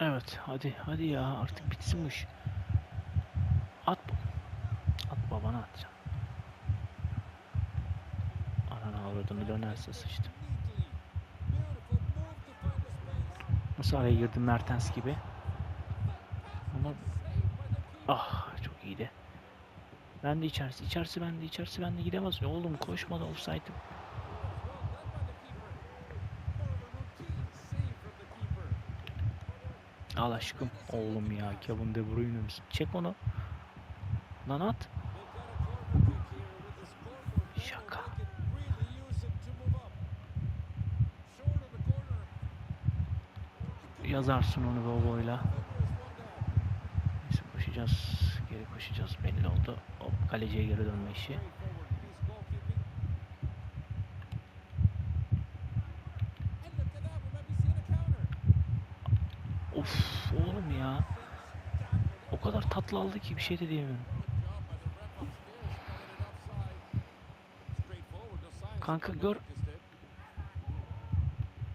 Evet hadi hadi ya artık bitsin bu iş. At. At babana atacağım. Ananı avradını dönerse sıçtım. Nasıl araya girdim Mertens gibi. Ama ah çok iyiydi. Ben de içerisi, içerisi ben de, içerisi ben de gidemez. Oğlum koşmadı offside'ım. Al aşkım. Oğlum ya Kevin De Bruyne? Çek onu. Lan at. Şaka. Yazarsın onu Bobo'yla. Neyse koşacağız. Geri koşacağız belli oldu. Hop kaleciye geri dönme işi. Of oğlum ya. O kadar tatlı aldı ki bir şey de diyemiyorum. Kanka gör.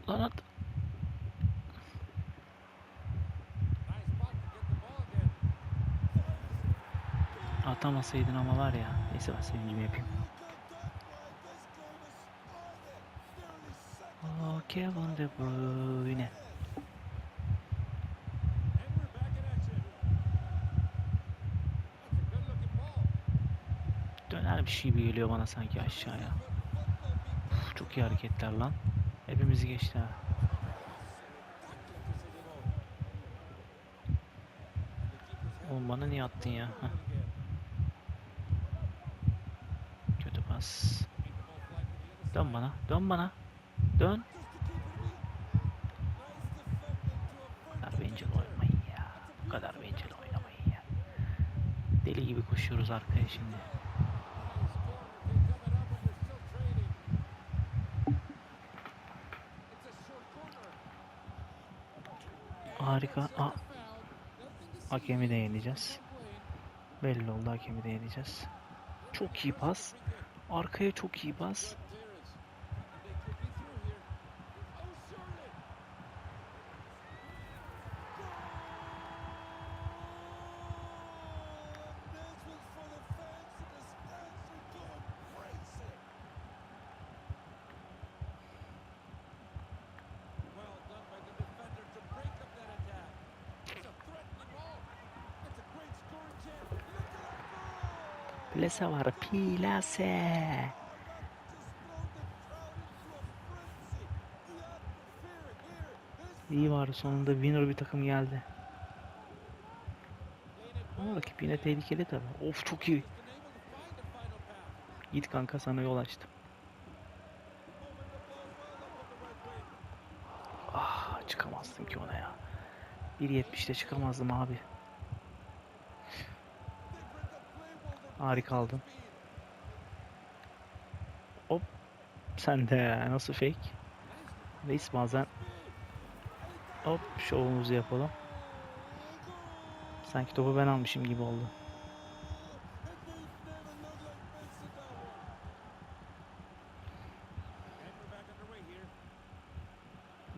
Lan at. Atamasaydın ama var ya. Neyse ben senin gibi yapayım. Kevin De Bruyne. Döner bir şey geliyor bana sanki aşağıya. Uf, çok iyi hareketler lan. Hepimizi geçti ha. Oğlum bana niye attın ya? Heh. Kötü pas. Dön bana. Dön bana. Dön. Kadar bencil oynamayın ya. Bu kadar bencil oynamayın ya. Deli gibi koşuyoruz arkaya şimdi. Harika. Aa, hakemi de. Belli oldu hakemi de. Çok iyi pas. Arkaya çok iyi pas. Plase var. Plase. İyi var sonunda winner bir takım geldi. Ama rakip yine tehlikeli tabi. Of çok iyi. Git kanka sana yol açtım. Ah çıkamazdım ki ona ya. 1.70'de çıkamazdım abi. Harika aldın. Hop. Sen de nasıl fake? Reis bazen hop şovumuzu yapalım. Sanki topu ben almışım gibi oldu.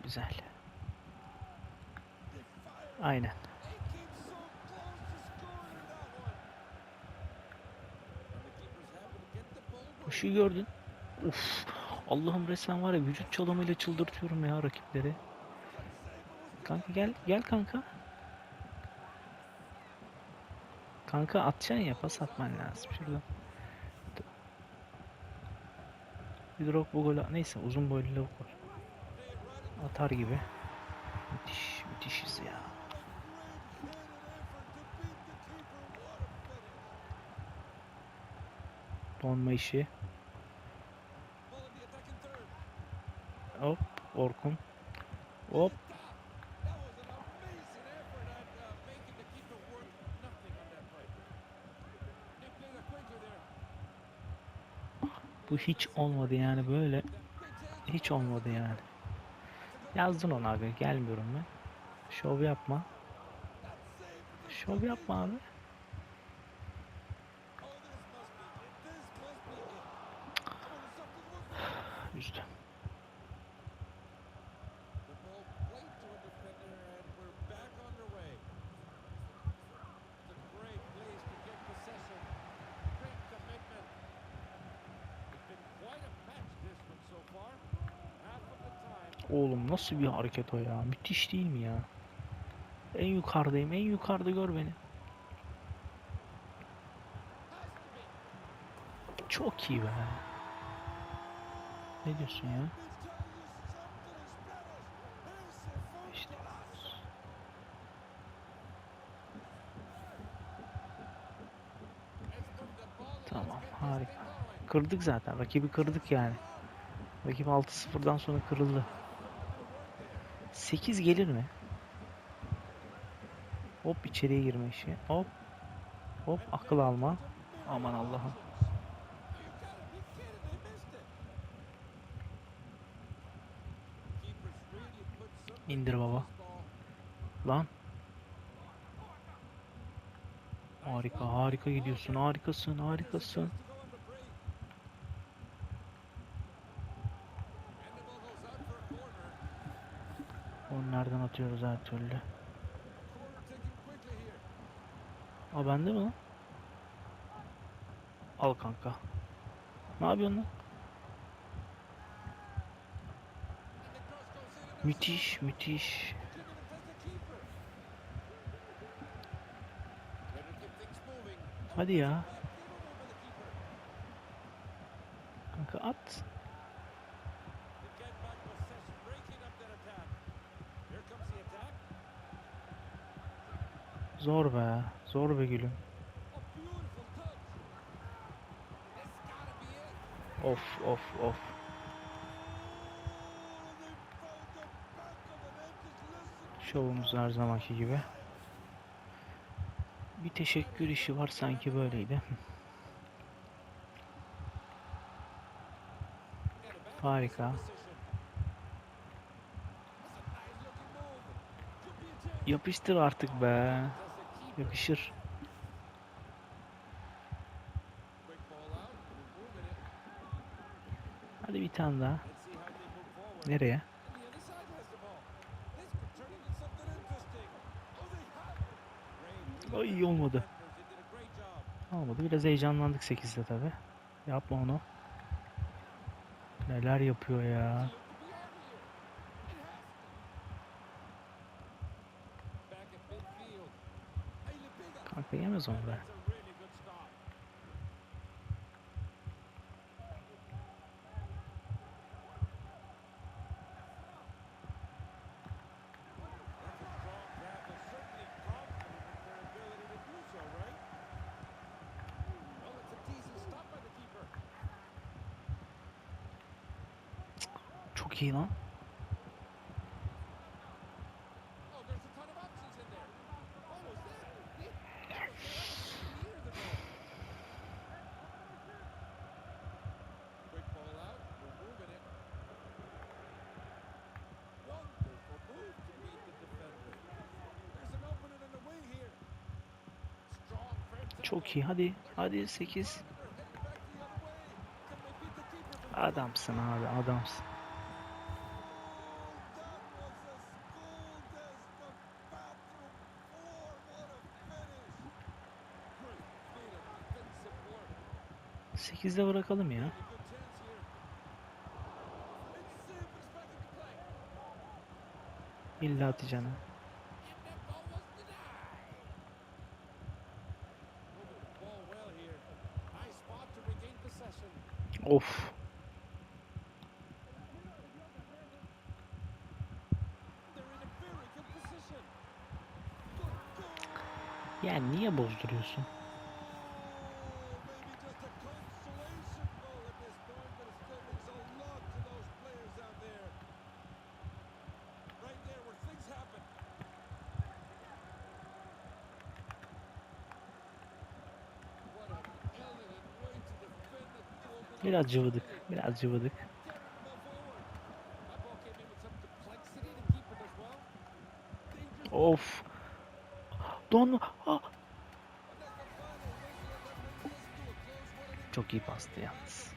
Güzel. Aynen. Koşuyu gördün. Uf. Allah'ım resmen var ya vücut çalımıyla çıldırtıyorum ya rakipleri. Kanka gel gel kanka. Kanka atacaksın ya pas atman lazım şuradan. Bir drop bu gol neyse uzun boylu lavuk var. Atar gibi. Müthiş müthişiz ya. Donma işi. Hop Orkun. Hop. Bu hiç olmadı yani böyle. Hiç olmadı yani. Yazdın ona abi. Gelmiyorum ben. Şov yapma. Şov yapma abi. üstü. Oğlum nasıl bir hareket o ya? Müthiş değil mi ya? En yukarıdayım. En yukarıda gör beni. Çok iyi be. Ne diyorsun ya? İşte. Tamam harika. Kırdık zaten. Rakibi kırdık yani. Rakip 6-0'dan sonra kırıldı. 8 gelir mi? Hop içeriye girme işi. Hop. Hop akıl alma. Aman Allah'ım. İndir baba. Lan. Harika harika gidiyorsun. Harikasın harikasın. Onu nereden atıyoruz her türlü? Aa bende mi lan? Al kanka. Ne yapıyorsun lan? Müthiş, müthiş. Hadi ya. Kanka at. Zor be. Zor be gülüm. Of of of. Şovumuz her zamanki gibi. Bir teşekkür işi var sanki böyleydi. Harika. Yapıştır artık be. Yakışır. Hadi bir tane daha. Nereye? Ay iyi olmadı. Olmadı. Biraz heyecanlandık 8'de tabi. Yapma onu. Neler yapıyor ya. Kanka yemez onu be. Çok iyi lan. Çok iyi. Hadi. Hadi 8. Adamsın abi. Adamsın. Sekizde bırakalım ya. İlla atacaksın. ha. Of. Yani niye bozduruyorsun? Biraz cıvıdık. Biraz cıvıdık. Of. Don. Ah. Çok iyi bastı yalnız.